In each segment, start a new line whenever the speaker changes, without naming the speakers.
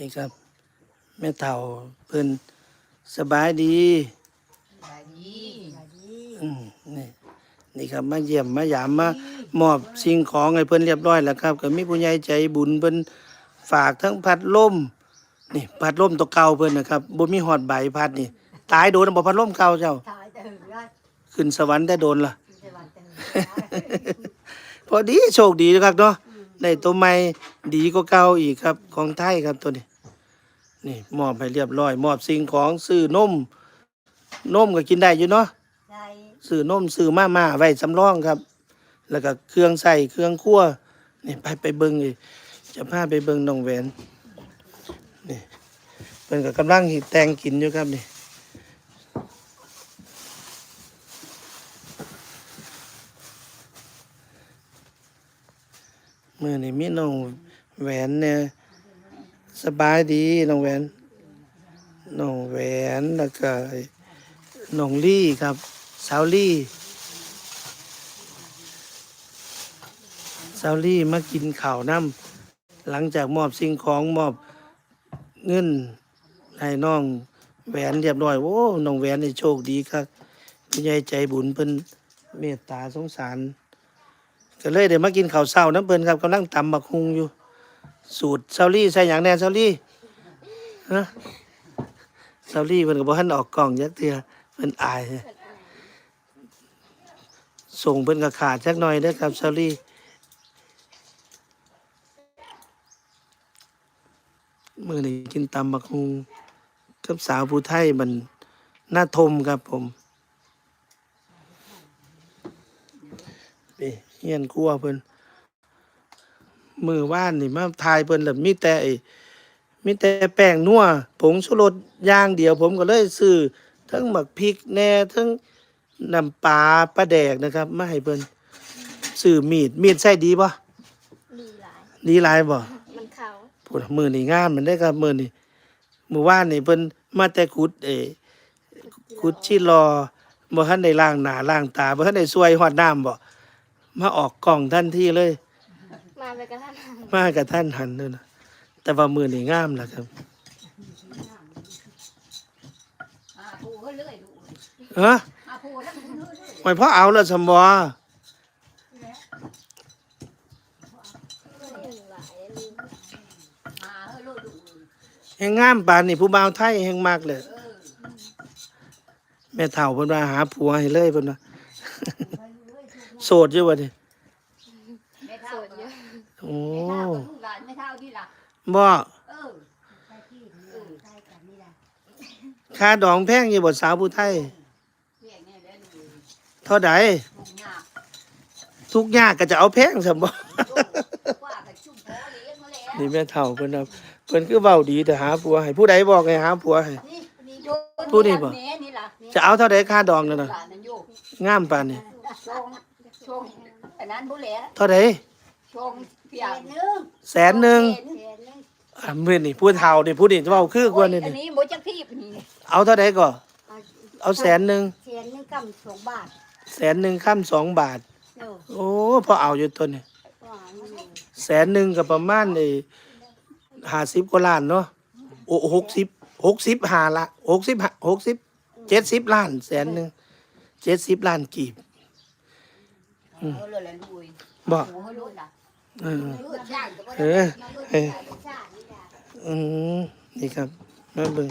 นี่ครับ แม่เต่าเพิ่นสบายดี
สบายดี
อืมนี่นี่ครับมาเยี่ยมมายามมามอบสิ่งของให้เพิ่นเรียบร้อยแล้วครับก็มีผู้ใหญ่ใจบุญเพิ่นฝากทั้งพัดลมนี่พัดลมตัวเก่าเพิ่นนะครับบ่มีฮอดใบพัดนี่ตายโดนบ่พัดลมเก่าเจ้า
ตายแต่หึงได้
ขึ้นสวรรค์ได้โดนล่ะ
กินแต่วันแต่หึงได้
พอดีโชคดีนะครับเนาะ ได้ตัวใหม่ดีกว่าเก่าอีกครับ ของไทยครับตัวนี้ นี่มอบให้เรียบร้อย มอบสิ่งของซื้อนมนมก็กินได้อยู่เนาะ
ได้
ซื้อนมซื้อมาม่าไว้สำรองครับ แล้วก็เครื่องใส่เครื่องครัวนี่ไปไปเบิ่งอีกจะพาไปเบิ่งน้องแหวนนี่เพิ่นก็กำลังเฮ็ดแต่งกินอยู่ครับนี่ มื้อนี้มีน้องแหวนเนี่ยสบายดีน้องแหวนน้องแหวนแล้วก็น้องลี่ครับสาวลี่สาวลี่มากินข้าวน้ำหลังจากมอบสิ่งของมอบเงินให้น้องแหวนเรียบร้อยโอ้น้องแหวนนี่โชคดีครับผู้ใหญ่ใจบุญเพิ่นเมตตาสงสาร ก็เลยเดี๋ยวมากินข้าวเช้าน้ำเพิ่นครับกำลังตำบักฮุงอยู่ สูตรสาลี่ใส่อย่างแน่สาลี่ฮะสาลี่เพิ่นก็บ่ทันออกกล้องยักเทื่อเพิ่นอายส่งเพิ่นก็ขาดจักหน่อยเด้อครับซาลี่มื้อนี้กินตำบักฮุงกับสาวผู้ไทยมันหน้าทมครับผมนี่ เฮียนครัวเพิ่นมือว่านนี่มาทายเพิ่นแล้วมีแต่ไอ้มีแต่แป้งนัวผงชูรสอย่างเดียว ผมก็เลยซื้อทั้งหมักพริกแหน่ทั้งน้ำปลาปลาแดกนะครับมาให้เพิ่นซื้อมีดมีดใส่ดีบ่
ดีหลาย
ดีหลายบ่
มันเขา
พูดมือนี่งามมันได้ครับมือนี่มื้อวานนี่เพิ่นมาแต่ขุดเออขุดชิรอบ่ทันได้ล้างหน้าล้างตาบ่ทันได้ซวยฮอดน้ำบ่ มาออกกล้องทันทีเลย
มาไปกระทั่ง
มากับท่านหันเลยนะแต่ว่ามือนี่งามล่ะครับ
อาผู้ก็เลื่อยดู
เอ้อ
อาผู้แล้วมันเลื่อยเลย
ไว้พอเอาแล้วสมบ่
หนึ่งหลายลืม
มาเฮ้ยเลื่อยดู
แฮงงามปานนี่ผู้บ่าวไทยแฮงมากเลย
เออ
แม่เฒ่าเพิ่นว่าหาผัวให้เลยเพิ่นว่า โสดอยู่บ่นี่
ไม่เท่า
สดเยอะ
โอ้
ไม่เท่ากับลูกหลานไม่เท่าที่ละ
บ่
เออ
ใช่ที่นี่ใช่กันนี่แหละ
ค่าดองแพงอยู่บ่สาวผู้ไทย
เพียงเนี่ยแล้วดู
เท่าใด
ทุกยาก
ทุกยากก็จะเอาแพงซะบ่
ลูกว่ากับชุ่มพอเลี้ยงมาแล้ว
นี่แม่เฒ่าเพิ่นว่าเพิ่นคือเว้าดีแต่หาผัวให้ผู้ใดบอกให้หาผัวให้
นี่นี่โย
ผู้นี่บ่
นี่นี่ล่ะนี่
จะเอาเท่าใดค่าดองนั่นน่ะ
หลานนั่นโย
งามปานนี่
ชง ชงอันนั้นบุแหล่
เท่าใด
ชงเพียง
นึง
แสนหนึง
เสียนึง
อะมื้อนี้ผู้เฒ่านี่ผู้นี่เว้าคือกว่านี่
อัน
นี่
นี้บ่จักที่นี่
เอาเท่าใดก็เอาแสนหนึง
เสียนึงกำสองบาท
แสนหนึงค่ำสองบาท
เนาะ
โอ้พอเอาอยู่ตัวนี้
ว่ามันอยู่
แสนหนึงก็ประมาณไอ้50กว่าล้านเนาะโอ้60 60ห้าละ60 60 70ล้านแสนหนึง70ล้านกีบ
เออเลยละลุย
บ่
โอ้โหลุยล่ะ
เออ
ลุยย่างก็บ่
เอ
ได้
อเออ
ชาตินี่แหละ
อืมนี่ครับมาเบิ่ง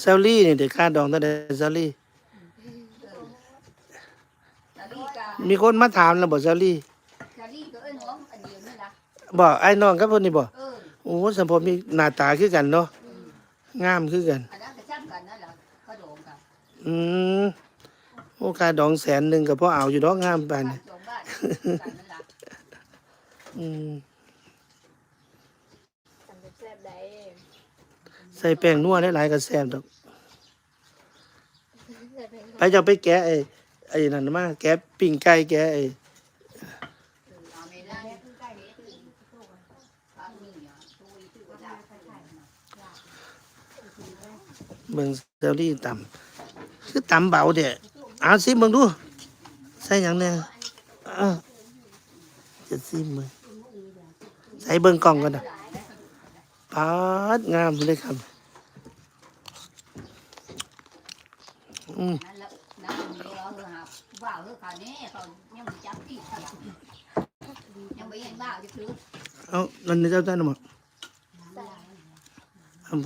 เซลลี่นี่เด็กค่าดองเท่าใดเซลลี่
ตาลีกา
มีคนมาถามแล้วบ่เซลลี่
ตาลีก็เอ้ยน้องอันเดียวนี่ล่ะ
บ่ไอ้น้องกับเพิ่นนี่บ่
เออ
โอ้สัมพอมีหน้าตาคือกันเนาะงามคือกัน
อันนั้นก็ซ้ำกันนั่นล่ะกระโดงกัน
อืมโอ้ค่าดองแสนหนึงก็พอเอาอยู่ดอกงามปานนี้
สองบ้านกันนั่นล่ะ
อืม
ทำเป็นแซ่บได้
ใส่แป้งนัวหลายๆก็แซ่บดอก
แซ่บเป็น
ไปจะไปแกะไอ้ไอ้นั่นมาแกะปิ้งไก่แกะไอ้
เอาไม่ได้ใกล้ๆนี่ปากนี่อะตัวอีตัวก็ได้
เบิ่งเซลลี่ต่ำคือต่ำเบาเด๋เอาซิเบิ่งดู ใส่อย่างเนี้ยจะซิมเลยใส่เบิ้งกล่องกันนะปาดงามเลยครับอืม
เอานั่นเจ้าได้หรือ
เปล่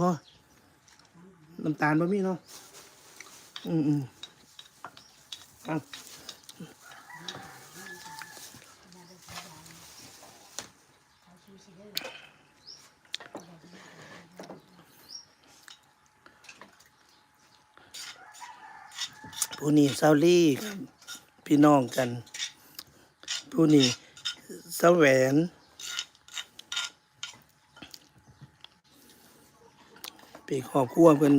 พ่อ น้ำตาลบะมี่เนาะอืมอืมเอาผู้นี้เซาลี่พี่น้องกัน ผู้นี้เสาแหวน ปีครอบครัวเพิ่น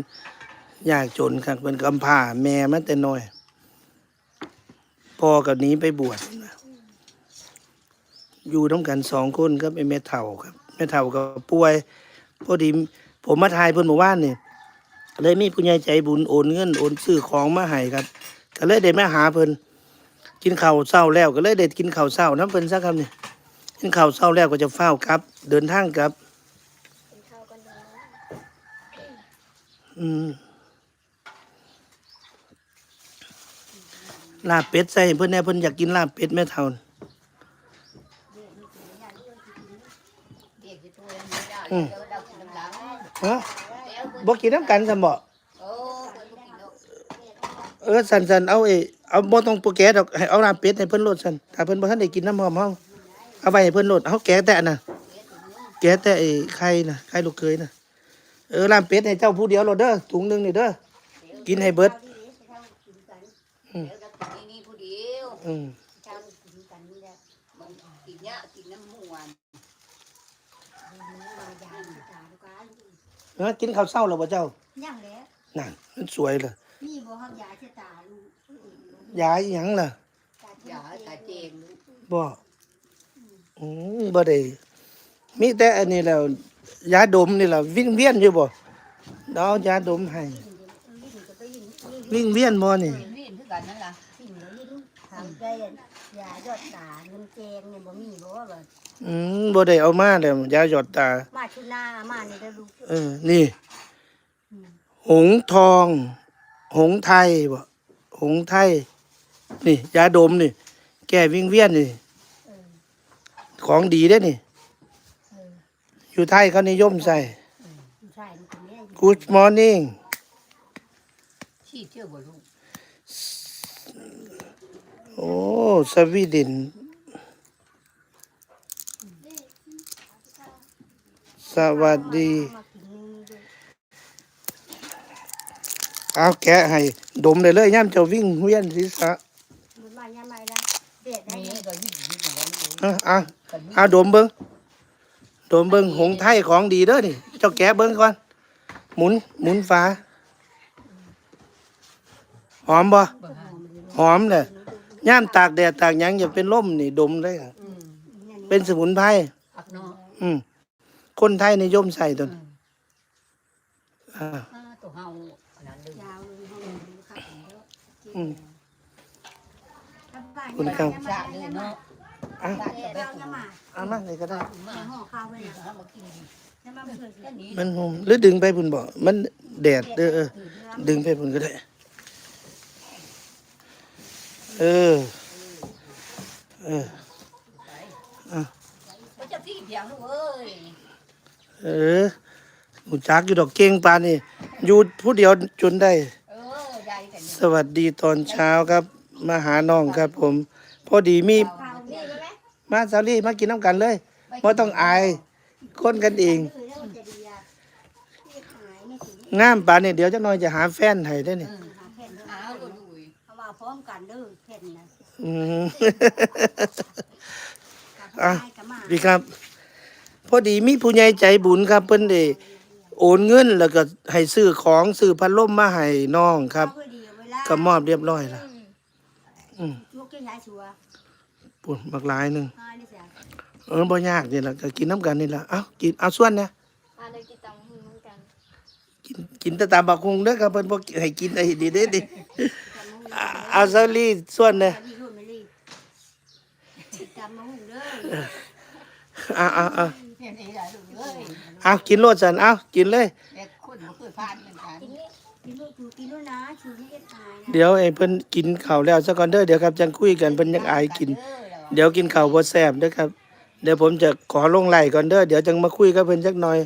ยากจนครับเพิ่นกำพร้าแม่มาแต่น้อยพ่อกับนี้ไปบวชอยู่ต้องกันสองคนครับไอ้แม่เฒ่าครับแม่เฒ่าก็ป่วยพอดีผมมาทายเพิ่นเมื่อวานนี่เลยมีผู้ใหญ่ใจบุญโอนเงินโอนซื้อของมาให้ครับ ก็เลยได้มาหาเพิ่นกินข้าวเช้าแล้วก็เลยได้กินข้าวเช้าน้ำเพิ่นซะครับนี่กินข้าวเช้าแล้วก็จะเฝ้าวกลับ เดินทางกลับ
กินข้าวกันเนาะ
อืม ลาบเป็ดใส่ให้เพิ่นแหน่เพิ่นอยากกินลาบเป็ดแม่เท่าน่ะ
เด็กจะตัวยังไม่ได้เดี๋ยวเรากินน้ำหลัง
ฮะ
เดี๋ยว
บ่กินน้ำกันซั่นบ่
โอ้เพิ่นบ่กินดอก
เออสั่นสั่นเอาเอเอาบ่ต้องโปรแกะดอกให้เอาลาบเป็ดให้เพิ่นโลดสั่นถ้าเพิ่นบ่ทันได้กินน้ำหอมเฮาเอาไว้ให้เพิ่นโลดเฮาแกะแต่อันน่ะ แกะแต่ไอ้ไข่น่ะไข่ลูกเคยน่ะ เออลาบเป็ดให้เจ้าผู้เดียวโลดเด้อถุงหนึงนี่เด้อ กินให้เบิด
เดี๋ยวเรากินนี่ผู้เดียว
อืม
เจ้ากินกันนี่แหละ
มันกินเนี้ยกินน้ำหวาน
มายามตาดูกัน
เออกินข้าวเช้าแล้วบ่เจ้า
ยังแล้ว
นั่นมันสวยเลย
นี่บ่เฮายาชะตาลูก
ยายหยังล่ะ
อย่าให้ตาเจง
บ่อืมบ่ได้มีแต่อันนี้แล้ว ยาดมนี่แหละวิ่งเวียนอยู่บ่เดาวยาดมให้วิ่งเวียนบ่นี่
เห็นเห็นคือกันนั่นล่ะ
สิ่งเหล่านี้ลูกทำใจยายอดตาเงินแจงเนี่ยบ่มีบ่ว่าแบบ
อืมบ่ได้เอามาแล้วยาหยอดตา
มาชุนามานี่ได้อลูก
เออ นี่ หงส์ทอง หงส์ไทยบ่หงส์ไทย นี่ยาดมนี่ แก้วิ่งเวียนนี่
เออ
ของดีเด้อนี่
เออ
อยู่ไทยเขานิยมใส่
ใช่มันคนนี้
Good morning
ชี้เชื่อบ่ลูก
โอ้สวีเดนสวัสดี
มากินนี่ด้วย
เอาแกะให้ ดมได้เลยย่ำเจ้าวิ่งเวียนศีรษะ
มันมายังไงล่ะเด็ดได้
มี
ไง
ก็วิ่งวิ่งอย่างนั้นเลย
เอาเอา
กันวิ่ง
เอาดมเบิ้ง ดมเบิ้งหงไทยของดีเด้อนี่ เจ้าแกะเบิ้งก่อน หมุน หมุนฟ้า หอมบ่
เบิ่งหา
หอมเลยย่ามตากแดดตากหยังอย่าเป็นล่มนี่ดมได้ค่ะ
อืม
เป็นสมุนไพร
อักเนาะ
อืม คนไทยนิยมใส่ตัว
อื
นี้
ม
อ่า
อ่าตัวเฮาอันนั้นเลย
ยาวเลยห้องดูครับ
อืม
คุณ
ไป
ครับ
ชาเลยเนาะ
อะ
ชาจะไป
เรา
ปลู
จะ
ก
มา
เอามาเลยก็ได้
มา
ห่อข้าวไว้นะ
หามากินดิ
จะมาเพื่อน
แค่นี้
มันหอมหรือดึงไปพุ่นบ่มันแดดเด้อเออ ดึงไปพุ่นก็ได้ เออ เออ
ก็จะพี่เพียงลูกเอ้ย
เออหูจักอยู่ดอกเก่งปานนี่อยู่ผู้เดียวจนได้
เออยายกัน
สวัสดีตอนเช้าครับ มาหาน้องครับผม พอดีมี
ม
มาซาลี่มากินน้ำกันเลยไม่ต้องอายคนกันเอง
คือเราจะดีอะที่ขายไม่ถึง
งามปานนี่เดี๋ยวจักหน่อยจะหาแฟนให้ได้อนี่
หาแผ่น
หา
เอา
ลูกดู
เขาว่าพร้อมกันเด้อแผ่นนะ
อืม
กับ
อะ
ไม้กับหมา
พี่ครับ พอดีมีผู้ใหญ่ใจบุญครับ เพิ่นได้โอนเงินแล้วก็ให้ซื้อของซื้อพัดลมมาให้น้องครับ
เอาไว้ดีเวลา
ก็มอบเรียบร้อยแล้วอืม
ลูกแก้ยายชัวร์
ปุ่นบักหลายหนึง
อ่านี่สิ
เออบ่ยากนี่ล่ะก็กินน้ำกันนี่ล่ะเอ้ากินเอาส่วนนะ
มาเลยกินตังค์เหมือนกัน
กินกินแต่ตามบักฮุงเด้อครับเพิ่นบ่ให้กินไอ้ดีเด้ดิอ่าเอาซาลีส่วนเด้อ
รีบรุ่นไม่รีบจำมาหุ่นเด้อ
อ่าอ่าอ่า
เนี่ยนี่ได้ลูกเอ้ย
เอากินโลดสันเอากินเลย
พี่ลูกอยู่กิน
ด้วยนะชูไม่ได้ตายนะ
เดี๋ยวไอ้เพิ่นกินข้าวแล้วซะก่อนเด้อเดี๋ยวครับจังคุยกันเพิ่นยังอายกินเดี๋ยวกินข้าวบ่แซ่บเด้อครับ เดี๋ยวผมจะขอลงไล่ก่อนเด้อเดี๋ยวจังมาคุยกับเพิ่นจักหน่อย